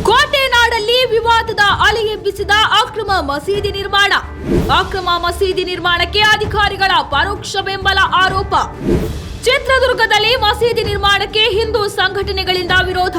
ಕೋಟೆ ನಾಡಲ್ಲಿ ವಿವಾದದ ಅಲೆಗೆ ಬಿಸಿದ ಅಕ್ರಮ ಮಸೀದಿ ನಿರ್ಮಾಣ. ಅಕ್ರಮ ಮಸೀದಿ ನಿರ್ಮಾಣಕ್ಕೆ ಅಧಿಕಾರಿಗಳ ಪರೋಕ್ಷ ಬೆಂಬಲ ಆರೋಪ. ಚಿತ್ರದುರ್ಗದಲ್ಲಿ ಮಸೀದಿ ನಿರ್ಮಾಣಕ್ಕೆ ಹಿಂದೂ ಸಂಘಟನೆಗಳಿಂದ ವಿರೋಧ.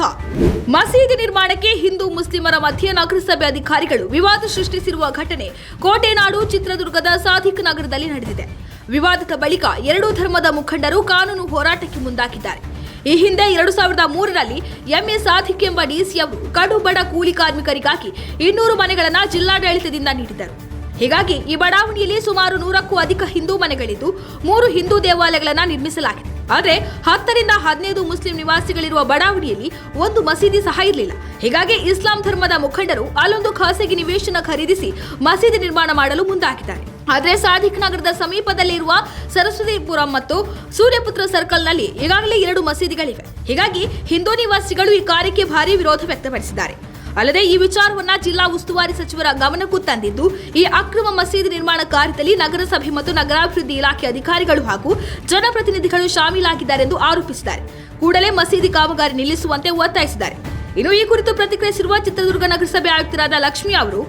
ಮಸೀದಿ ನಿರ್ಮಾಣಕ್ಕೆ ಹಿಂದೂ ಮುಸ್ಲಿಮರ ಮಧ್ಯೆ ನಗರಸಭೆ ಅಧಿಕಾರಿಗಳು ವಿವಾದ ಸೃಷ್ಟಿಸಿರುವ ಘಟನೆ ಕೋಟೆನಾಡು ಚಿತ್ರದುರ್ಗದ ಸಾಧಿಕ್ ನಗರದಲ್ಲಿ ನಡೆದಿದೆ. ವಿವಾದದ ಬಳಿಕ ಎರಡೂ ಧರ್ಮದ ಮುಖಂಡರು ಕಾನೂನು ಹೋರಾಟಕ್ಕೆ ಮುಂದಾಗಿದ್ದಾರೆ. ಈ ಹಿಂದೆ ಎರಡು ಸಾವಿರದ ಮೂರರಲ್ಲಿ ಎಂಎ ಸಾಧಿಕ್ ಎಂಬ ಡಿಸಿ ಅವರು ಕಡು ಬಡ ಕೂಲಿ ಕಾರ್ಮಿಕರಿಗಾಗಿ ಇನ್ನೂರು ಮನೆಗಳನ್ನು ಜಿಲ್ಲಾಡಳಿತದಿಂದ ನೀಡಿದ್ದರು ಹೀಗಾಗಿ ಈ ಬಡಾವಣೆಯಲ್ಲಿ ಸುಮಾರು ನೂರಕ್ಕೂ ಅಧಿಕ ಹಿಂದೂ ಮನೆಗಳಿದ್ದು ಮೂರು ಹಿಂದೂ ದೇವಾಲಯಗಳನ್ನು ನಿರ್ಮಿಸಲಾಗಿದೆ. ಆದರೆ ಹತ್ತರಿಂದ ಹದಿನೈದು ಮುಸ್ಲಿಂ ನಿವಾಸಿಗಳಿರುವ ಬಡಾವಣೆಯಲ್ಲಿ ಒಂದು ಮಸೀದಿ ಸಹ ಇರಲಿಲ್ಲ. ಹೀಗಾಗಿ ಇಸ್ಲಾಂ ಧರ್ಮದ ಮುಖಂಡರು ಅಲ್ಲೊಂದು ಖಾಸಗಿ ನಿವೇಶನ ಖರೀದಿಸಿ ಮಸೀದಿ ನಿರ್ಮಾಣ ಮಾಡಲು ಮುಂದಾಗಿದ್ದಾರೆ. ಆದರೆ ಸಾಧಿಕ್ ನಗರದ ಸಮೀಪದಲ್ಲಿರುವ ಸರಸ್ವತಿಪುರಂ ಮತ್ತು ಸೂರ್ಯಪುತ್ರ ಸರ್ಕಲ್ನಲ್ಲಿ ಈಗಾಗಲೇ ಎರಡು ಮಸೀದಿಗಳಿವೆ. ಹೀಗಾಗಿ ಹಿಂದೂ ನಿವಾಸಿಗಳು ಈ ಕಾರ್ಯಕ್ಕೆ ಭಾರಿ ವಿರೋಧ ವ್ಯಕ್ತಪಡಿಸಿದ್ದಾರೆ. ಅಲ್ಲದೆ ಈ ವಿಚಾರವನ್ನ ಜಿಲ್ಲಾ ಉಸ್ತುವಾರಿ ಸಚಿವರ ಗಮನಕ್ಕೂ ತಂದಿದ್ದು, ಈ ಅಕ್ರಮ ಮಸೀದಿ ನಿರ್ಮಾಣ ಕಾರ್ಯದಲ್ಲಿ ನಗರಸಭೆ ಮತ್ತು ನಗರಾಭಿವೃದ್ಧಿ ಇಲಾಖೆ ಅಧಿಕಾರಿಗಳು ಹಾಗೂ ಜನಪ್ರತಿನಿಧಿಗಳು ಶಾಮೀಲಾಗಿದ್ದಾರೆಂದು ಆರೋಪಿಸಿದ್ದಾರೆ. ಕೂಡಲೇ ಮಸೀದಿ ಕಾಮಗಾರಿ ನಿಲ್ಲಿಸುವಂತೆ ಒತ್ತಾಯಿಸಿದ್ದಾರೆ. ಇನ್ನು ಈ ಕುರಿತು ಪ್ರತಿಕ್ರಿಯಿಸಿರುವ ಚಿತ್ರದುರ್ಗ ನಗರಸಭೆ ಆಯುಕ್ತರಾದ ಲಕ್ಷ್ಮಿ ಅವರು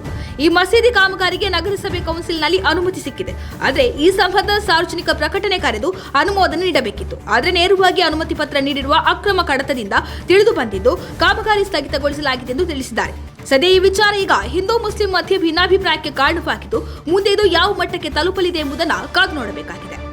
ಈ ಮಸೀದಿ ಕಾಮಗಾರಿಗೆ ನಗರಸಭೆ ಕೌನ್ಸಿಲ್ನಲ್ಲಿ ಅನುಮತಿ ಸಿಕ್ಕಿದೆ. ಆದರೆ ಈ ಸಂಬಂಧ ಸಾರ್ವಜನಿಕ ಪ್ರಕಟಣೆ ಕರೆದು ಅನುಮೋದನೆ ನೀಡಬೇಕಿತ್ತು. ಆದರೆ ನೇರವಾಗಿ ಅನುಮತಿ ಪತ್ರ ನೀಡಿರುವ ಅಕ್ರಮ ಕಡತದಿಂದ ತಿಳಿದು ಬಂದಿದ್ದು ಕಾಮಗಾರಿ ಸ್ಥಗಿತಗೊಳಿಸಲಾಗಿದೆ ಎಂದು ತಿಳಿಸಿದ್ದಾರೆ. ಸದ್ಯ ಈ ವಿಚಾರ ಈಗ ಹಿಂದೂ ಮುಸ್ಲಿಂ ಮಧ್ಯೆ ಭಿನ್ನಾಭಿಪ್ರಾಯಕ್ಕೆ ಕಾರಣವಾಗಿದ್ದು ಮುಂದೆ ಇದು ಯಾವ ಮಟ್ಟಕ್ಕೆ ತಲುಪಲಿದೆ ಎಂಬುದನ್ನು ಕಾದು ನೋಡಬೇಕಾಗಿದೆ.